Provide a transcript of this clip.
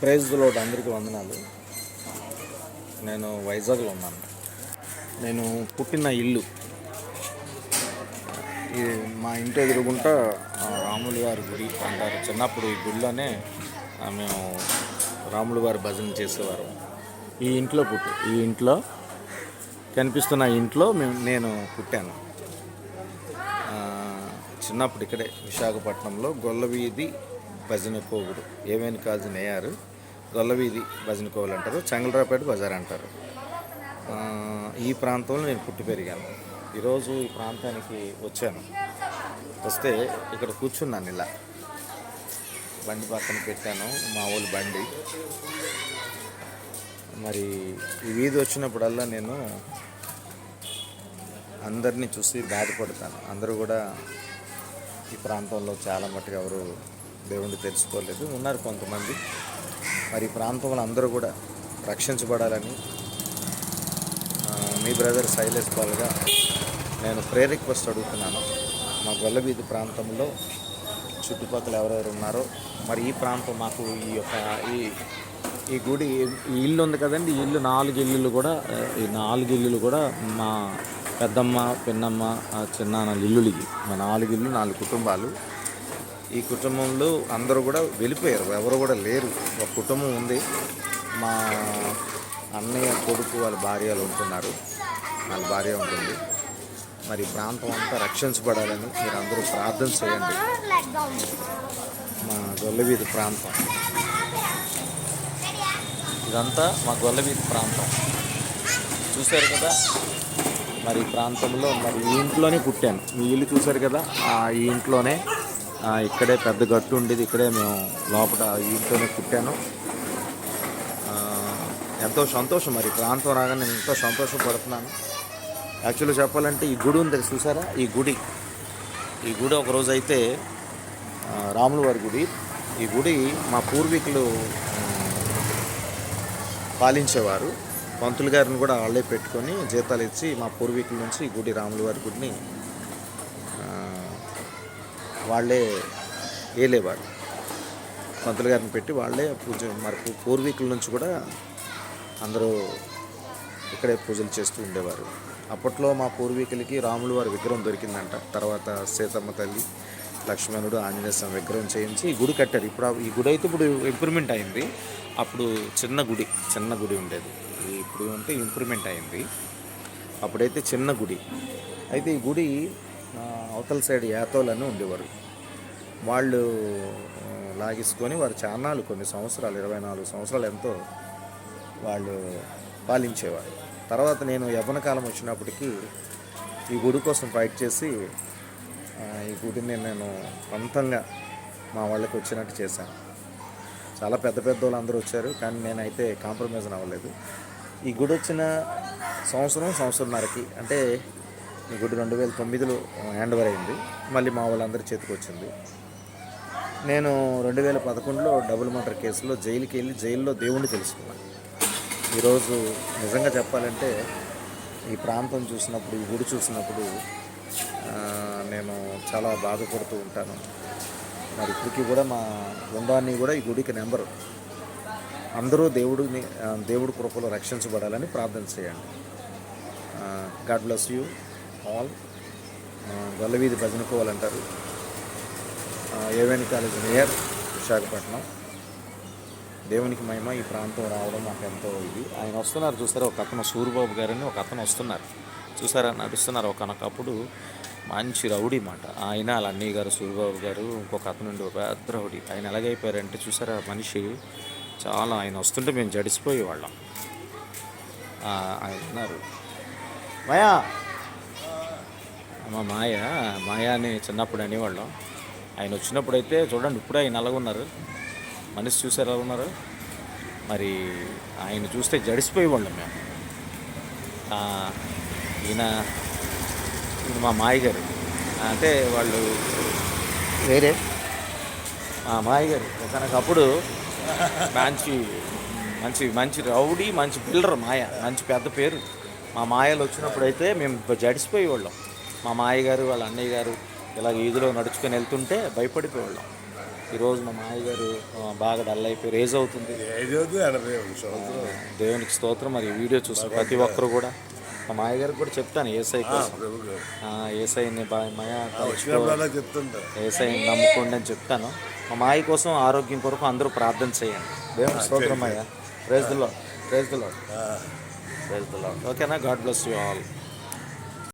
Praise load అందరికీ వందనాలు. నేను వైజాగ్లో ఉన్నాను. నేను పుట్టిన ఇల్లు. ఈ మా ఇంటి ఎదురుగుంటా రాములు గారి గుడి అంటారు. చిన్నప్పుడు ఈ గుడిలోనే మేము రాములు వారి భజన చేసేవారు. ఈ ఇంట్లో పుట్టి ఈ ఇంట్లో కనిపిస్తున్న ఇంట్లో మేము నేను పుట్టాను. చిన్నప్పుడు ఇక్కడే విశాఖపట్నంలో గొల్లవీధి భజన కోవుడు ఏమైనా కాల్సిన నేయారు గొల్లవీధి భజన కోవులు అంటారు. చంగలరాపేట బజార్ అంటారు ఈ ప్రాంతంలో నేను పుట్టి పెరిగాను. ఈరోజు ఈ ప్రాంతానికి వచ్చాను. వస్తే ఇక్కడ కూర్చున్నాను ఇలా. బండి పక్కన పెట్టాను మా ఊళ్ళు బండి. మరి ఈ వీధి వచ్చినప్పుడల్లా నేను అందరినీ చూసి బాధపడతాను అందరూ కూడా ఈ ప్రాంతంలో చాలా మట్టుకు ఎవరు దేవుణ్ణి తెలుసుకోలేదు. ఉన్నారు కొంతమంది. మరి ఈ ప్రాంతంలో అందరూ కూడా రక్షించబడాలని మీ బ్రదర్ శైలేష్ పాల్గా నేను ప్రే రిక్వెస్ట్ అడుగుతున్నాను. మా గొల్లబీది ప్రాంతంలో చుట్టుపక్కల ఎవరెవరు ఉన్నారో మరి ఈ ప్రాంతం మాకు ఈ యొక్క ఈ ఈ గుడి ఈ ఇల్లు ఉంది కదండి ఈ ఇల్లు నాలుగు ఇల్లులు కూడా ఈ నాలుగు ఇల్లులు కూడా మా పెద్దమ్మ పిన్నమ్మ చిన్నాన్న ఇల్లులు ఇవి. మా నాలుగు ఇల్లు నాలుగు కుటుంబాలు. ఈ కుటుంబంలో అందరూ కూడా వెళ్ళిపోయారు. ఎవరు కూడా లేరు. ఒక కుటుంబం ఉంది. మా అన్నయ్య కొడుకు వాళ్ళ భార్యలు ఉంటున్నారు. వాళ్ళ భార్య ఉంటుంది. మరి ప్రాంతం అంతా రక్షించబడాలని మీరు అందరూ ప్రార్థన చేయండి. మా గొల్లవీధి ప్రాంతం. ఇదంతా మా గొల్లవీధి ప్రాంతం. చూశారు కదా? మరి ఈ ప్రాంతంలో మరి ఈ ఇంట్లోనే పుట్టాను. మీ ఇల్లు చూశారు కదా? ఆ ఇంట్లోనే ఇక్కడే పెద్ద గట్టు ఉండేది. ఇక్కడే మేము లోపల ఇంట్లోనే పుట్టాను. ఎంతో సంతోషం మరి. ప్రాంతం రాగానే నేను ఎంతో సంతోషపడుతున్నాను యాక్చువల్గా చెప్పాలంటే ఈ గుడి ఉంది చూసారా? ఈ గుడి. ఈ గుడి ఒకరోజు అయితే రాముల వారి గుడి. ఈ గుడి మా పూర్వీకులు పాలించేవారు. పంతులు గారిని కూడా వాళ్ళే పెట్టుకొని జీతాలు ఇచ్చి మా పూర్వీకుల నుంచి ఈ గుడి రాముల వారి గుడిని వాళ్ళే ఏలేవారు పంతులు గారిని పెట్టి వాళ్ళే పూజ మరి పూర్వీకుల నుంచి కూడా అందరూ ఇక్కడే పూజలు చేస్తూ ఉండేవారు. అప్పట్లో మా పూర్వీకులకి రాములు వారి విగ్రహం దొరికిందంట. తర్వాత సీతమ్మ తల్లి లక్ష్మణుడు ఆంజనేయ స్వామి విగ్రహం చేయించి ఈ గుడి కట్టారు. ఇప్పుడు ఈ గుడి అయితే ఇప్పుడు ఇంప్రూవ్మెంట్ అయింది. అప్పుడు చిన్న గుడి చిన్న గుడి ఉండేది. ఇప్పుడు అంటే ఇంప్రూవ్మెంట్ అయింది. అప్పుడైతే చిన్న గుడి. అయితే ఈ గుడి అవతల సైడ్ యాతోలని ఉండేవారు. వాళ్ళు లాగేసుకొని వారు చాన్నాలు కొన్ని సంవత్సరాలు ఇరవై నాలుగు సంవత్సరాలు ఎంతో వాళ్ళు పాలించేవారు. తర్వాత నేను యవ్వన కాలం వచ్చినప్పటికీ ఈ గుడి కోసం ఫైట్ చేసి ఈ గుడిని నేను సొంతంగా మా వాళ్ళకి వచ్చినట్టు చేశాను. చాలా పెద్ద పెద్ద వాళ్ళు అందరూ వచ్చారు కానీ నేనైతే కాంప్రమైజ్ అవ్వలేదు. ఈ గుడి వచ్చిన సంవత్సరం సంవత్సరంన్నరకి అంటే ఈ గుడి రెండు వేల తొమ్మిదిలో హ్యాండ్ ఓవర్ అయింది. మళ్ళీ మా వాళ్ళందరి చేతికి వచ్చింది. నేను రెండు వేల పదకొండులో డబుల్ మర్డర్ కేసులో జైలుకి వెళ్ళి జైల్లో దేవుణ్ణి తెలుసుకున్నాను ఈరోజు నిజంగా చెప్పాలంటే ఈ ప్రాంతం చూసినప్పుడు ఈ గుడి చూసినప్పుడు నేను చాలా బాధపడుతూ ఉంటాను. మరి ఇప్పటికీ కూడా మా బృందాన్ని కూడా ఈ గుడికి నెంబరు. అందరూ దేవుడిని దేవుడి కృపలో రక్షించబడాలని ప్రార్థన చేయండి. God bless you. Hall Gollaveedhi భజన కోవాలంటారు ఏవైనా కాలేజ్ నియర్ విశాఖపట్నం. దేవునికి మహిమ ఈ ప్రాంతం రావడం మాకు ఎంతో ఇది. ఆయన వస్తున్నారు చూసారా ఒక అతను సూర్యబాబు గారని ఒక అతను వస్తున్నారు. చూసారా నడుస్తున్నారు ఒకనొకప్పుడు. మంచి రౌడీ మాట. ఆయన వాళ్ళ అన్నయ్య గారు సూర్యబాబు గారు ఇంకొక అతను ఉండి ఒక పెద్ద రౌడీ. ఆయన ఎలాగైపోయారంటే చూసారా మనిషి చాలా ఆయన వస్తుంటే మేము జడిసిపోయేవాళ్ళం. ఆయన ఉన్నారు. మయా! మా మాయ మాయా అని చిన్నప్పుడు అనేవాళ్ళం. ఆయన వచ్చినప్పుడు అయితే చూడండి ఇప్పుడు ఆయన అలాగున్నారు మనిషి చూసి ఎలా ఉన్నారు? మరి ఆయన చూస్తే జడిసిపోయేవాళ్ళం మేము. ఈయన ఈయన మా మాయ గారు. అంటే వాళ్ళు వేరే? మా మాయ గారు. ఒకనకప్పుడు మంచి మంచి మంచి రౌడీ మంచి బిల్డర్ మాయ మంచి పెద్ద పేరు. మా మాయలు వచ్చినప్పుడు అయితే మేము జడిసిపోయేవాళ్ళం. మా మాయ గారు వాళ్ళ అన్నయ్య గారు ఇలా వీధిలో నడుచుకొని వెళ్తుంటే భయపడిపోయేవాళ్ళం. ఈరోజు మా మాయ గారు ఆ, బాగా డల్ అయిపోయి రేజ్ అవుతుంది. దేవునికి స్తోత్రం. మరి వీడియో చూసి ప్రతి ఒక్కరు కూడా మా మాయ గారికి కూడా చెప్తాను ఏసఐ కోసం. ఏసఐని ఏసఐని నమ్ముకోండి అని చెప్తాను. మా మాయ కోసం ఆరోగ్యం కొరకు అందరూ ప్రార్థన చేయండి. దేవునికి స్తోత్రం అయ్యా praise the lord praise the lord praise the lord ఓకేనా గాడ్ బ్లెస్ యూ ఆల్